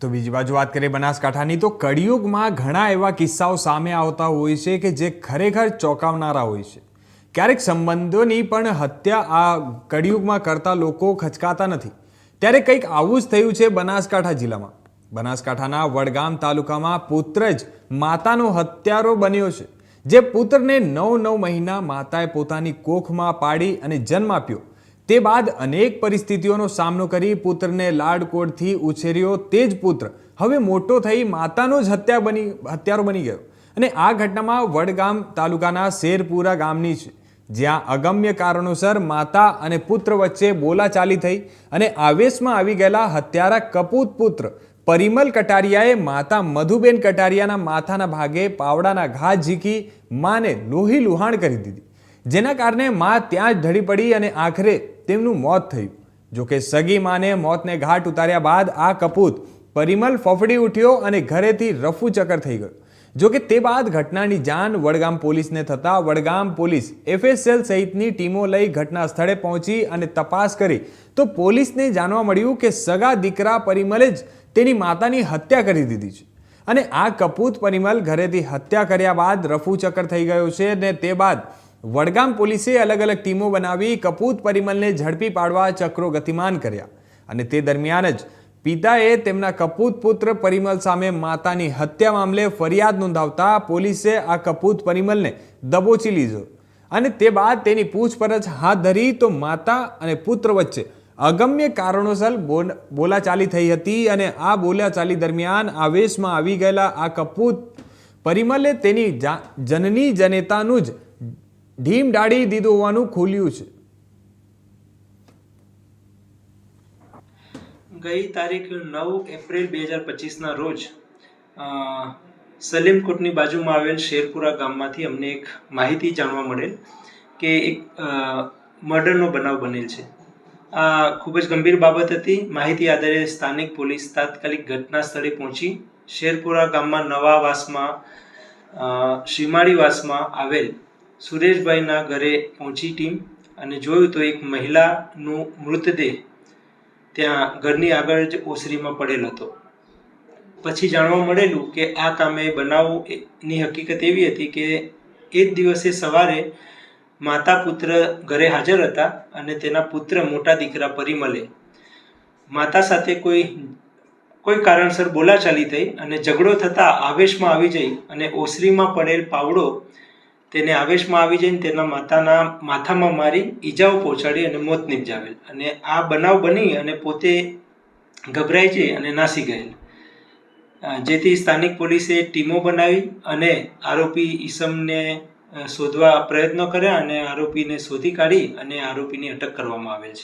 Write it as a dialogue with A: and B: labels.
A: તો બીજી બાજુ વાત કરીએ બનાસકાંઠાની, તો કળિયુગમાં ઘણા એવા કિસ્સાઓ સામે આવતા હોય છે કે જે ખરેખર ચોંકાવનારા હોય છે. ક્યારેક સંબંધોની પણ હત્યા આ કળિયુગમાં કરતા લોકો ખચકાતા નથી. ત્યારે કંઈક આવું જ થયું છે બનાસકાંઠા જિલ્લામાં. બનાસકાંઠાના વડગામ તાલુકામાં પુત્ર જ માતાનો હત્યારો બન્યો છે. જે પુત્રને નવ નવ મહિના માતાએ પોતાની કોખમાં પાડી અને જન્મ આપ્યો. તે બાદ અનેક પરિસ્થિતિઓનો સામનો કરી પુત્રને લાડકોડથી ઉછેર્યો તે જ પુત્ર હવે મોટો થઈ માતાનો જ હત્યા બની, હત્યારો બની ગયો. અને આ ઘટનામાં વડગામ તાલુકાના શેરપુરા ગામની છે, જ્યાં અગમ્ય કારણોસર માતા અને પુત્ર વચ્ચે બોલાચાલી થઈ અને આવેશમાં આવી ગયેલા હત્યારા કપૂત પુત્ર પરિમલ કટારિયાએ માતા મધુબેન કટારિયાના માથાના ભાગે પાવડાના ઘા ઝીકી માને લોહી લુહાણ કરી દીધી. જેના કારણે મા ત્યાં જ ઢળી પડી અને આખરે તેમનું મોત થયું. જોકે સગી માને મોતને ઘાટ ઉતાર્યા બાદ આ કપૂત પરિમલ ફફડી ઉઠ્યો અને ઘરેથી રફુ ચક્કર થઈ ગયો. જોકે તે બાદ ઘટનાની જાણ વડગામ પોલીસને થતાં વડગામ પોલીસ એફએસએલ સહિતની ટીમો લઈ ઘટના સ્થળે પહોંચી અને તપાસ કરી. તો પોલીસને જાણવા મળ્યું કે સગા દીકરા પરિમલે જ તેની માતાની હત્યા કરી દીધી છે. અને આ કપૂત પરિમલ ઘરેથી હત્યા કર્યા બાદ રફુ ચક્કર થઈ ગયો છે અને તે બાદ વડગામ પોલીસે અલગ અલગ ટીમો બનાવી કપૂત પરિમલને ઝડપી પાડવા ચક્રો ગતિમાન કર્યા. અને તે દરમિયાન જ પિતાએ તેમના કપૂત પુત્ર પરિમલ સામે માતાની હત્યા મામલે ફરિયાદ નોંધાવતા પોલીસે આ કપૂત પરિમલને દબોચી લીધો. અને તે બાદ તેની પૂછપરછ હાથ ધરી તો માતા અને પુત્ર વચ્ચે અગમ્ય કારણોસર બોલ- બોલાચાલી થઈ હતી અને આ બોલાચાલી દરમિયાન આવેશમાં આવી ગયેલા આ કપૂત પરિમલે તેની જનની જનેતાનું જ ઢીમ ડાળી દીધું હોવાનું ખુલ્યું છે.
B: ગઈ તારીખ નવ એપ્રિલ બે હજાર પચીસના રોજ સલીમકોટની બાજુમાં આવેલ શેરપુરા ગામમાંથી અમને એક માહિતી જાણવા મળેલ કે એક મર્ડરનો બનાવ બનેલ છે. આ ખૂબ જ ગંભીર બાબત હતી. માહિતી આધારે સ્થાનિક પોલીસ તાત્કાલિક ઘટના સ્થળે પહોંચી શેરપુરા ગામમાં નવા વાસમાં અ, સીમાડીવાસમાં આવેલ સુરેશભાઈના ઘરે પહોંચી ટીમ અને જોયું તો એક મહિલાનું મૃતદેહ ત્યાં ઘરની આગળ જ ઓસરીમાં પડેલ હતો. પછી જાણવા મળેલું કે આ કામે બનાવની હકીકત એવી હતી કે એ જ દિવસે સવારે માતા પુત્ર ઘરે હાજર હતા અને તેના પુત્ર મોટા દીકરા પરિમલે. માતા સાથે કોઈ કોઈ કારણસર બોલાચાલી થઈ અને ઝઘડો થતાં આવેશમાં આવી જઈ અને ઓસરીમાં પડેલ પાવડો તેને આવેશમાં આવી જઈને તેના માતાના માથામાં મારી ઈજાઓ પહોંચાડી અને મોત નિપજાવેલ. અને આ બનાવ બની અને પોતે ગભરાઈ જઈ અને નાસી ગયેલ. જેથી સ્થાનિક પોલીસે ટીમો બનાવી અને આરોપી ઈસમને શોધવા પ્રયત્નો કર્યા અને આરોપીને શોધી કાઢી અને આરોપીની અટક કરવામાં આવેલ છે.